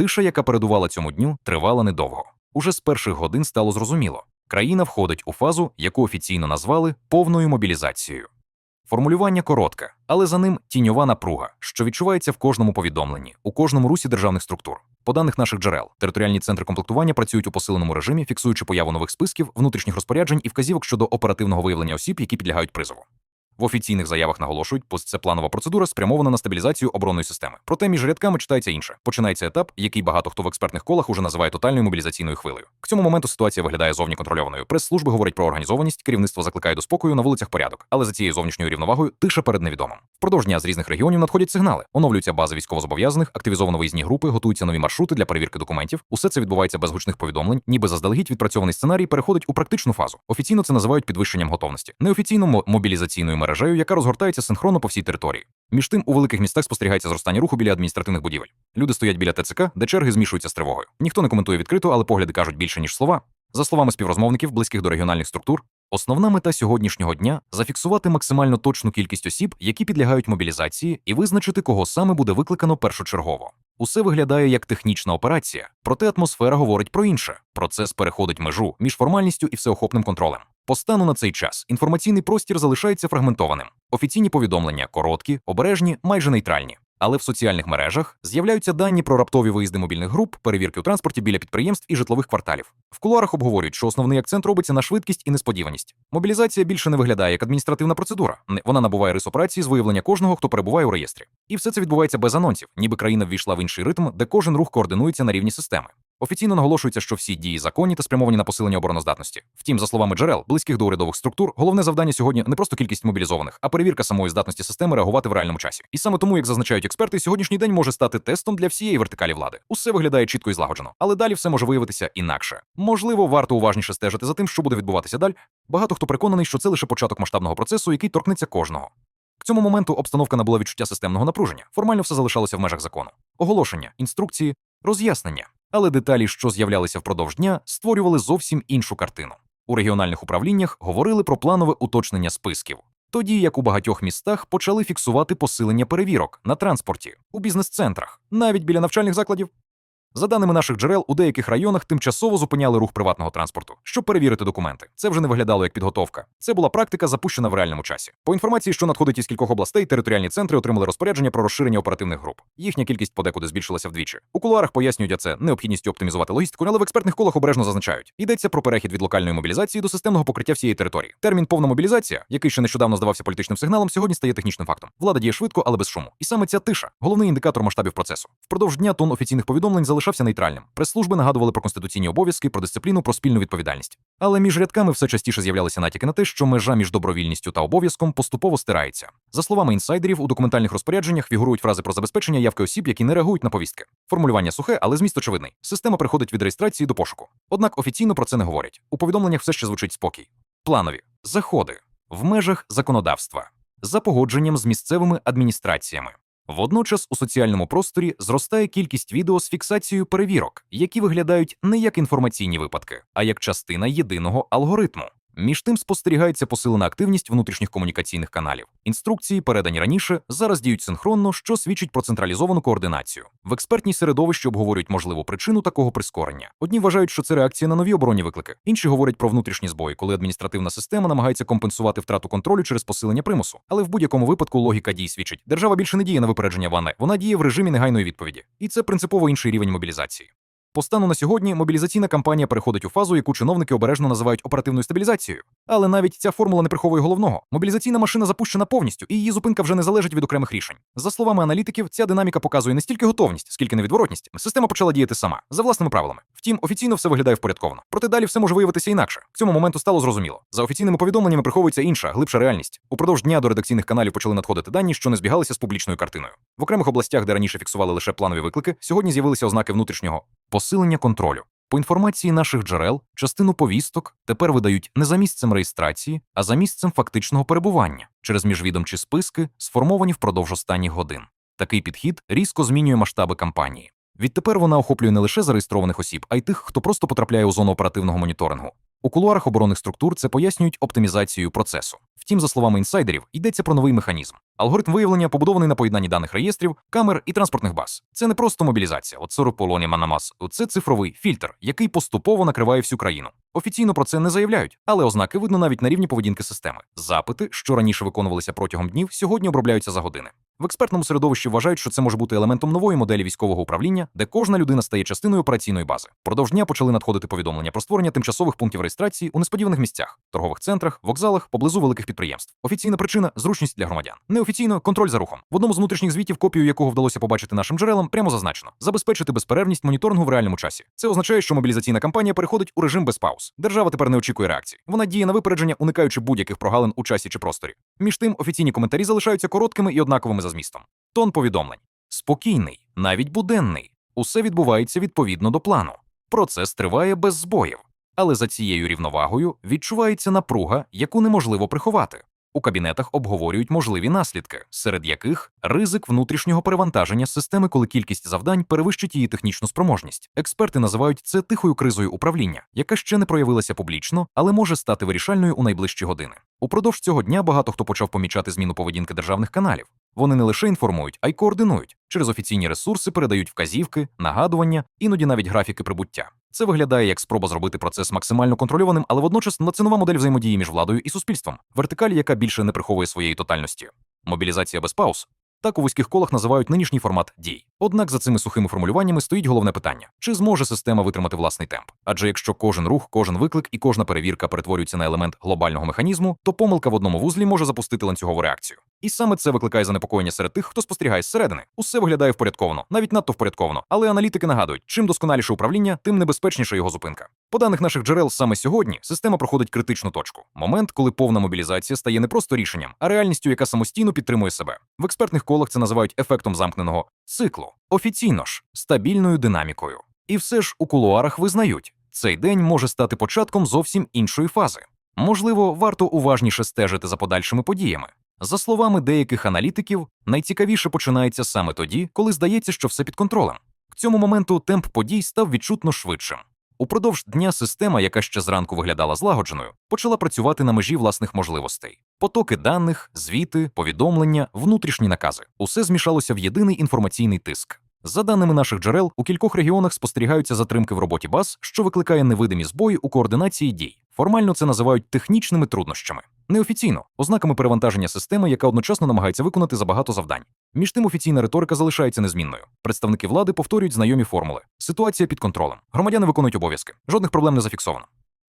Тиша, яка передувала цьому дню, тривала недовго. Уже з перших годин стало зрозуміло, країна входить у фазу, яку офіційно назвали повною мобілізацією. Формулювання коротке, але за ним тіньова напруга, що відчувається в кожному повідомленні, у кожному русі державних структур. По даних наших джерел, територіальні центри комплектування працюють у посиленому режимі, фіксуючи появу нових списків, внутрішніх розпоряджень і вказівок щодо оперативного виявлення осіб, які підлягають призову. В офіційних заявах наголошують, пост це планова процедура спрямована на стабілізацію оборонної системи. Проте між рядками читається інше. Починається етап, який багато хто в експертних колах уже називає тотальною мобілізаційною хвилею. К цьому моменту ситуація виглядає зовні контрольованою. Прес-служби говорять про організованість, керівництво закликає до спокою на вулицях порядок. Але за цією зовнішньою рівновагою тиша перед невідомим. Впродовж дня з різних регіонів надходять сигнали. Оновлюються бази військовозобов'язаних, активізовано виїзні групи, готуються нові маршрути для перевірки документів. Усе це відбувається без гучних повідомлень, ніби заздалегідь відпрацьований сценарій переходить у практичну фазу. Офіційно це називають підвищенням готовності, неофіційно мо- мобілізаційною мережею, яка розгортається синхронно по всій території. Між тим, у великих містах спостерігається зростання руху біля адміністративних будівель. Люди стоять біля ТЦК, де черги змішуються з тривогою. Ніхто не коментує відкрито, але погляди кажуть більше ніж слова. За словами співрозмовників, близьких до регіональних структур, основна мета сьогоднішнього дня зафіксувати максимально точну кількість осіб, які підлягають мобілізації, і визначити, кого саме буде викликано першочергово. Усе виглядає як технічна операція, проте атмосфера говорить про інше. Процес переходить межу між формальністю і всеохопним контролем. По стану на цей час інформаційний простір залишається фрагментованим. Офіційні повідомлення короткі, обережні, майже нейтральні. Але в соціальних мережах з'являються дані про раптові виїзди мобільних груп, перевірки у транспорті біля підприємств і житлових кварталів. В кулуарах обговорюють, що основний акцент робиться на швидкість і несподіваність. Мобілізація більше не виглядає як адміністративна процедура. Вона набуває рис операції з виявлення кожного, хто перебуває у реєстрі. І все це відбувається без анонсів, ніби країна ввійшла в інший ритм, де кожен рух координується на рівні системи. Офіційно наголошується, що всі дії законні та спрямовані на посилення обороноздатності. Втім, за словами джерел, близьких до урядових структур, головне завдання сьогодні не просто кількість мобілізованих, а перевірка самої здатності системи реагувати в реальному часі. І саме тому, як зазначають експерти, сьогоднішній день може стати тестом для всієї вертикалі влади. Усе виглядає чітко і злагоджено, але далі все може виявитися інакше. Можливо, варто уважніше стежити за тим, що буде відбуватися далі. Багато хто переконаний, що це лише початок масштабного процесу, який торкнеться кожного. К цьому моменту обстановка набула відчуття системного напруження. Формально все залишалося в межах закону. Оголошення, інструкції, роз'яснення. Але деталі, що з'являлися впродовж дня, створювали зовсім іншу картину. У регіональних управліннях говорили про планове уточнення списків. Тоді як у багатьох містах почали фіксувати посилення перевірок на транспорті, у бізнес-центрах, навіть біля навчальних закладів. За даними наших джерел, у деяких районах тимчасово зупиняли рух приватного транспорту, щоб перевірити документи. Це вже не виглядало як підготовка. Це була практика, запущена в реальному часі. По інформації, що надходить із кількох областей, територіальні центри отримали розпорядження про розширення оперативних груп. Їхня кількість подекуди збільшилася вдвічі. У кулуарах пояснюють це необхідністю оптимізувати логістику, але в експертних колах обережно зазначають. Йдеться про перехід від локальної мобілізації до системного покриття всієї території. Термін повна мобілізація, який ще нещодавно здавався політичним сигналом, сьогодні стає технічним фактом. Влада діє швидко, але без шуму. І саме ця тиша головний індикатор масштабів процесу. Впродовж дня тон офіційних повідомлень залишався нейтральним. Прес-служби нагадували про конституційні обов'язки, про дисципліну, про спільну відповідальність. Але між рядками все частіше з'являлися натяки на те, що межа між добровільністю та обов'язком поступово стирається. За словами інсайдерів, у документальних розпорядженнях фігурують фрази про забезпечення явки осіб, які не реагують на повістки. Формулювання сухе, але зміст очевидний. Система приходить від реєстрації до пошуку. Однак офіційно про це не говорять. У повідомленнях все ще звучить спокій. Планові заходи в межах законодавства за погодженням з місцевими адміністраціями. Водночас у соціальному просторі зростає кількість відео з фіксацією перевірок, які виглядають не як інформаційні випадки, а як частина єдиного алгоритму. Між тим спостерігається посилена активність внутрішніх комунікаційних каналів. Інструкції, передані раніше, зараз діють синхронно, що свідчить про централізовану координацію. В експертній середовищі обговорюють можливу причину такого прискорення. Одні вважають, що це реакція на нові оборонні виклики. Інші говорять про внутрішні збої, коли адміністративна система намагається компенсувати втрату контролю через посилення примусу. Але в будь-якому випадку логіка дій свідчить. Держава більше не діє на випередження вани, вона діє в режимі негайної відповіді. І це принципово інший рівень мобілізації. По стану на сьогодні мобілізаційна кампанія переходить у фазу, яку чиновники обережно називають оперативною стабілізацією. Але навіть ця формула не приховує головного. Мобілізаційна машина запущена повністю, і її зупинка вже не залежить від окремих рішень. За словами аналітиків, ця динаміка показує не стільки готовність, скільки невідворотність. Система почала діяти сама за власними правилами. Втім, офіційно все виглядає впорядковано. Проте далі все може виявитися інакше. К цьому моменту стало зрозуміло. За офіційними повідомленнями приховується інша, глибша реальність. Упродовж дня до редакційних каналів почали надходити дані, що не збігалися з публічною картиною. В окремих областях, де раніше фіксували лише планові виклики, сьогодні з'явилися ознаки внутрішнього посилення контролю. По інформації наших джерел, частину повісток тепер видають не за місцем реєстрації, а за місцем фактичного перебування через міжвідомчі списки, сформовані впродовж останніх годин. Такий підхід різко змінює масштаби кампанії. Відтепер вона охоплює не лише зареєстрованих осіб, а й тих, хто просто потрапляє у зону оперативного моніторингу. У кулуарах оборонних структур це пояснюють оптимізацією процесу. Втім, за словами інсайдерів, йдеться про новий механізм. Алгоритм виявлення побудований на поєднанні даних реєстрів, камер і транспортних баз. Це не просто мобілізація, от 40 полоні Манамас. Це цифровий фільтр, який поступово накриває всю країну. Офіційно про це не заявляють, але ознаки видно навіть на рівні поведінки системи. Запити, що раніше виконувалися протягом днів, сьогодні обробляються за години. В експертному середовищі вважають, що це може бути елементом нової моделі військового управління, де кожна людина стає частиною операційної бази. Продовж дня почали надходити повідомлення про створення тимчасових пунктів реєстрації у несподіваних місцях, торгових центрах, вокзалах, поблизу великих підприємств. Офіційна причина зручність для громадян. Неофіційно контроль за рухом. В одному з внутрішніх звітів, копію якого вдалося побачити нашим джерелам, прямо зазначено забезпечити безперервність моніторингу в реальному часі. Це означає, що мобілізаційна кампанія переходить у режим без пауз. Держава тепер не очікує реакції. Вона діє на випередження, уникаючи будь-яких прогалин у часі чи просторі. Між тим, офіційні коментарі залишаються короткими і однаковими за змістом. Тон повідомлень спокійний, навіть буденний. Усе відбувається відповідно до плану. Процес триває без збоїв, але за цією рівновагою відчувається напруга, яку неможливо приховати. У кабінетах обговорюють можливі наслідки, серед яких ризик внутрішнього перевантаження системи, коли кількість завдань перевищить її технічну спроможність. Експерти називають це тихою кризою управління, яка ще не проявилася публічно, але може стати вирішальною у найближчі години. Упродовж цього дня багато хто почав помічати зміну поведінки державних каналів. Вони не лише інформують, а й координують. Через офіційні ресурси передають вказівки, нагадування, іноді навіть графіки прибуття. Це виглядає як спроба зробити процес максимально контрольованим, але водночас це нова модель взаємодії між владою і суспільством, вертикаль, яка більше не приховує своєї тотальності. Мобілізація без пауз. Так у вузьких колах називають нинішній формат дій. Однак за цими сухими формулюваннями стоїть головне питання: чи зможе система витримати власний темп? Адже якщо кожен рух, кожен виклик і кожна перевірка перетворюються на елемент глобального механізму, то помилка в одному вузлі може запустити ланцюгову реакцію. І саме це викликає занепокоєння серед тих, хто спостерігає зсередини. Усе виглядає впорядковано, навіть надто впорядковано. Але аналітики нагадують, чим досконаліше управління, тим небезпечніша його зупинка. По даних наших джерел, саме сьогодні система проходить критичну точку. Момент, коли повна мобілізація стає не просто рішенням, а реальністю, яка самостійно підтримує себе. В експертних колах це називають ефектом замкненого циклу, офіційно ж стабільною динамікою. І все ж у кулуарах визнають, цей день може стати початком зовсім іншої фази. Можливо, варто уважніше стежити за подальшими подіями. За словами деяких аналітиків, найцікавіше починається саме тоді, коли здається, що все під контролем. К цьому моменту темп подій став відчутно швидшим. Упродовж дня система, яка ще зранку виглядала злагодженою, почала працювати на межі власних можливостей. Потоки даних, звіти, повідомлення, внутрішні накази усе змішалося в єдиний інформаційний тиск. За даними наших джерел, у кількох регіонах спостерігаються затримки в роботі баз, що викликає невидимі збої у координації дій. Формально це називають технічними труднощами. Неофіційно ознаками перевантаження системи, яка одночасно намагається виконати забагато завдань. Між тим офіційна риторика залишається незмінною. Представники влади повторюють знайомі формули. Ситуація під контролем. Громадяни виконують обов'язки. Жодних проблем не зафіксовано.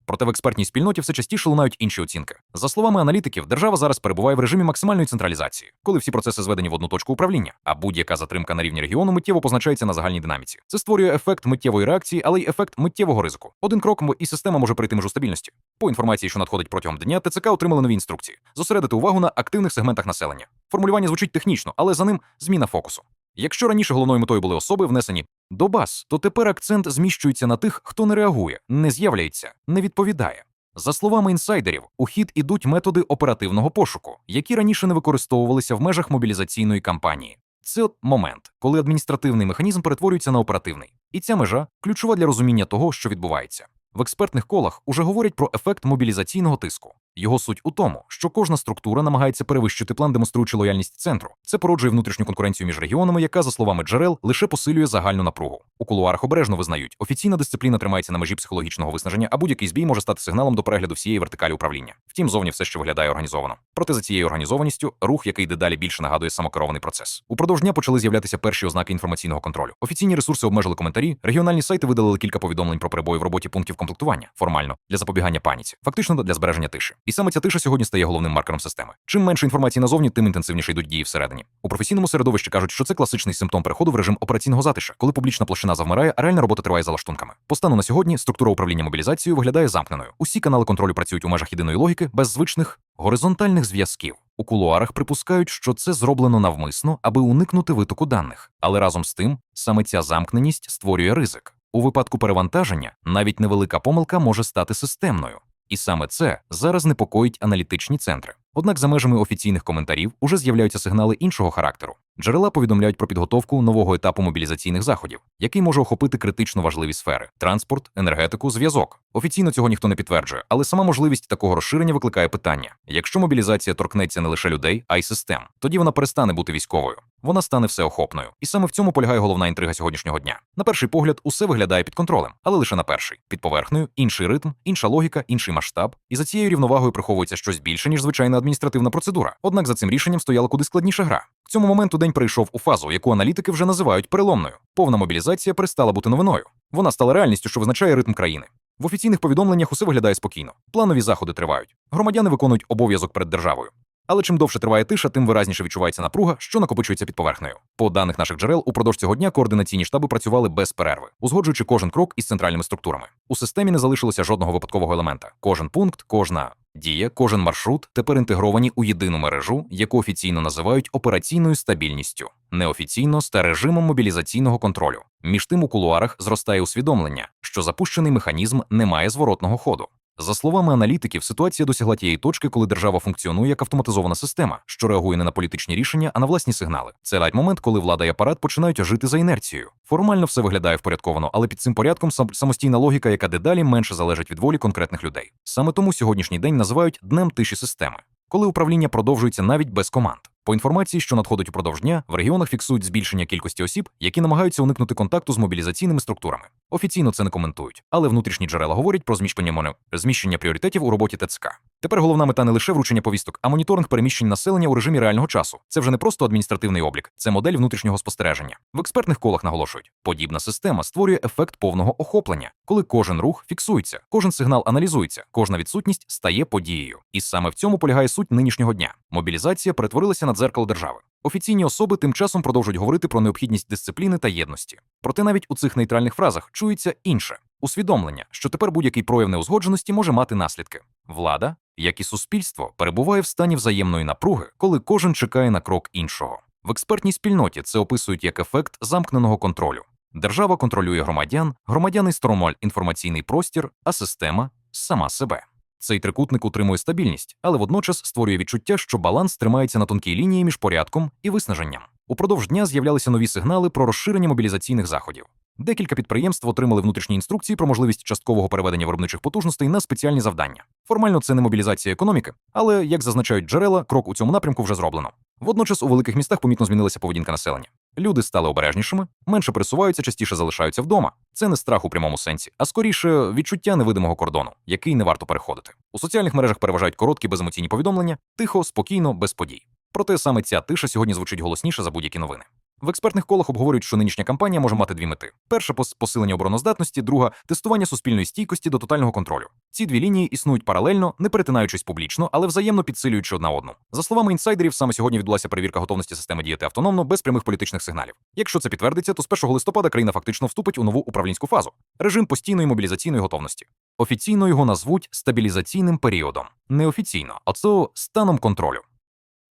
Проте в експертній спільноті все частіше лунають інші оцінки. За словами аналітиків, держава зараз перебуває в режимі максимальної централізації, коли всі процеси зведені в одну точку управління, а будь-яка затримка на рівні регіону миттєво позначається на загальній динаміці. Це створює ефект миттєвої реакції, але й ефект миттєвого ризику. Один крок і система може прийти межу стабільності. По інформації, що надходить протягом дня, ТЦК отримали нові інструкції: зосередити увагу на активних сегментах населення. Формулювання звучить технічно, але за ним зміна фокусу. Якщо раніше головною метою були особи, внесені до баз, то тепер акцент зміщується на тих, хто не реагує, не з'являється, не відповідає. За словами інсайдерів, у хід ідуть методи оперативного пошуку, які раніше не використовувалися в межах мобілізаційної кампанії. Це момент, коли адміністративний механізм перетворюється на оперативний, і ця межа ключова для розуміння того, що відбувається. В експертних колах уже говорять про ефект мобілізаційного тиску. Його суть у тому, що кожна структура намагається перевищити план, демонструючи лояльність центру. Це породжує внутрішню конкуренцію між регіонами, яка, за словами джерел, лише посилює загальну напругу. У кулуарах обережно визнають, офіційна дисципліна тримається на межі психологічного виснаження, а будь-який збій може стати сигналом до перегляду всієї вертикалі управління. Втім, зовні все ще виглядає організовано. Проте за цією організованістю рух, який дедалі більше нагадує самокерований процес. Упродовж дня почали з'являтися перші ознаки інформаційного контролю. Офіційні ресурси обмежили коментарі, регіональні сайти видалили кілька повідомлень про перебої в роботі пунктів комплектування, формально для запобігання паніці, фактично для збереження тиші. І саме ця тиша сьогодні стає головним маркером системи. Чим менше інформації назовні, тим інтенсивніше йдуть дії всередині. У професійному середовищі кажуть, що це класичний симптом переходу в режим операційного затиша, коли публічна площина завмирає, а реальна робота триває за лаштунками. По стану на сьогодні структура управління мобілізацією виглядає замкненою. Усі канали контролю працюють у межах єдиної логіки, без звичних горизонтальних зв'язків. У кулуарах припускають, що це зроблено навмисно, аби уникнути витоку даних. Але разом з тим, саме ця замкненість створює ризик. У випадку перевантаження навіть невелика помилка може стати системною. І саме це зараз непокоїть аналітичні центри. Однак за межами офіційних коментарів уже з'являються сигнали іншого характеру. Джерела повідомляють про підготовку нового етапу мобілізаційних заходів, який може охопити критично важливі сфери: транспорт, енергетику, зв'язок. Офіційно цього ніхто не підтверджує, але сама можливість такого розширення викликає питання: якщо мобілізація торкнеться не лише людей, а й систем, тоді вона перестане бути військовою. Вона стане всеохопною. І саме в цьому полягає головна інтрига сьогоднішнього дня. На перший погляд, усе виглядає під контролем, але лише на перший. Під поверхнею інший ритм, інша логіка, інший масштаб. І за цією рівновагою приховується щось більше, ніж звичайна адміністративна процедура. Однак за цим рішенням стояла куди складніша гра. К цьому моменту день прийшов у фазу, яку аналітики вже називають переломною. Повна мобілізація перестала бути новиною. Вона стала реальністю, що визначає ритм країни. В офіційних повідомленнях усе виглядає спокійно. Планові заходи тривають. Громадяни виконують обов'язок перед державою. Але чим довше триває тиша, тим виразніше відчувається напруга, що накопичується під поверхнею. По даних наших джерел, упродовж цього дня координаційні штаби працювали без перерви, узгоджуючи кожен крок із центральними структурами. У системі не залишилося жодного випадкового елемента. Кожен пункт, кожна дія, кожен маршрут тепер інтегровані у єдину мережу, яку офіційно називають операційною стабільністю, неофіційно та режимом мобілізаційного контролю. Між тим у кулуарах зростає усвідомлення, що запущений механізм не має зворотного ходу. За словами аналітиків, ситуація досягла тієї точки, коли держава функціонує як автоматизована система, що реагує не на політичні рішення, а на власні сигнали. Це лайт момент, коли влада і апарат починають жити за інерцією. Формально все виглядає впорядковано, але під цим порядком сам самостійна логіка, яка дедалі менше залежить від волі конкретних людей. Саме тому сьогоднішній день називають днем тиші системи, коли управління продовжується навіть без команд. По інформації, що надходить упродовж дня, в регіонах фіксують збільшення кількості осіб, які намагаються уникнути контакту з мобілізаційними структурами. Офіційно це не коментують, але внутрішні джерела говорять про зміщення моне... зміщення пріоритетів у роботі ТЦК. Тепер головна мета не лише вручення повісток, а моніторинг переміщень населення у режимі реального часу. Це вже не просто адміністративний облік, це модель внутрішнього спостереження. В експертних колах наголошують, подібна система створює ефект повного охоплення, коли кожен рух фіксується, кожен сигнал аналізується, кожна відсутність стає подією. І саме в цьому полягає суть нинішнього дня. Мобілізація перетворилася на дзеркало держави. Офіційні особи тим часом продовжують говорити про необхідність дисципліни та єдності. Проте навіть у цих нейтральних фразах чується інше усвідомлення, що тепер будь-який прояв неузгодженості може мати наслідки. Влада, як і суспільство, перебуває в стані взаємної напруги, коли кожен чекає на крок іншого. В експертній спільноті це описують як ефект замкненого контролю. Держава контролює громадян, громадяни стромоль інформаційний простір, а система сама себе. Цей трикутник утримує стабільність, але водночас створює відчуття, що баланс тримається на тонкій лінії між порядком і виснаженням. Упродовж дня з'являлися нові сигнали про розширення мобілізаційних заходів. Декілька підприємств отримали внутрішні інструкції про можливість часткового переведення виробничих потужностей на спеціальні завдання. Формально це не мобілізація економіки, але, як зазначають джерела, крок у цьому напрямку вже зроблено. Водночас у великих містах помітно змінилася поведінка населення. Люди стали обережнішими, менше пересуваються, частіше залишаються вдома. Це не страх у прямому сенсі, а скоріше відчуття невидимого кордону, який не варто переходити. У соціальних мережах переважають короткі беземоційні повідомлення, тихо, спокійно, без подій. Проте саме ця тиша сьогодні звучить голосніше за будь-які новини. В експертних колах обговорюють, що нинішня кампанія може мати дві мети: перша посилення обороноздатності, друга тестування суспільної стійкості до тотального контролю. Ці дві лінії існують паралельно, не перетинаючись публічно, але взаємно підсилюючи одна одну. За словами інсайдерів, саме сьогодні відбулася перевірка готовності системи діяти автономно без прямих політичних сигналів. Якщо це підтвердиться, то з 1 листопада країна фактично вступить у нову управлінську фазу режим постійної мобілізаційної готовності. Офіційно його назвуть стабілізаційним періодом, неофіційно, оце станом контролю.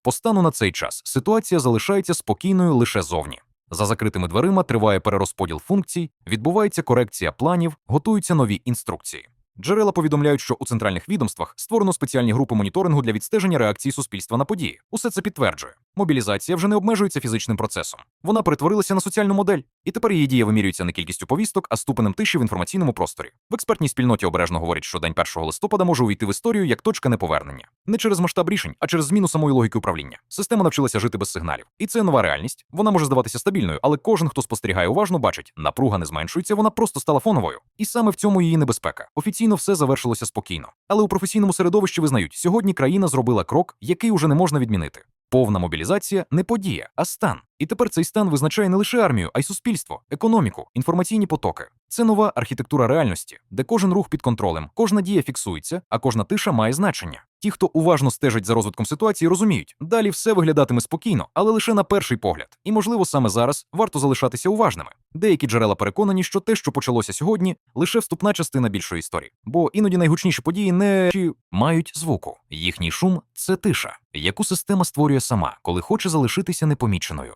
По стану на цей час ситуація залишається спокійною лише зовні. За закритими дверима триває перерозподіл функцій, відбувається корекція планів, готуються нові інструкції. Джерела повідомляють, що у центральних відомствах створено спеціальні групи моніторингу для відстеження реакції суспільства на події. Усе це підтверджує. Мобілізація вже не обмежується фізичним процесом. Вона перетворилася на соціальну модель, і тепер її дія вимірюється не кількістю повісток, а ступенем тиші в інформаційному просторі. В експертній спільноті обережно говорять, що день 1 листопада може увійти в історію як точка неповернення. Не через масштаб рішень, а через зміну самої логіки управління. Система навчилася жити без сигналів. І це нова реальність. Вона може здаватися стабільною, але кожен, хто спостерігає уважно, бачить, напруга не зменшується, вона просто стала фоновою. І саме в цьому її небезпека. Офіційно все завершилося спокійно. Але у професійному середовищі визнають, сьогодні країна зробила крок, який уже не можна відмінити. Повна мобілізація не подія, а стан. І тепер цей стан визначає не лише армію, а й суспільство, економіку, інформаційні потоки. Це нова архітектура реальності, де кожен рух під контролем, кожна дія фіксується, а кожна тиша має значення. Ті, хто уважно стежить за розвитком ситуації, розуміють, далі все виглядатиме спокійно, але лише на перший погляд. І, можливо, саме зараз варто залишатися уважними. Деякі джерела переконані, що те, що почалося сьогодні, лише вступна частина більшої історії. Бо іноді найгучніші події не чи мають звуку. Їхній шум це тиша, яку система створює сама, коли хоче залишитися непоміченою.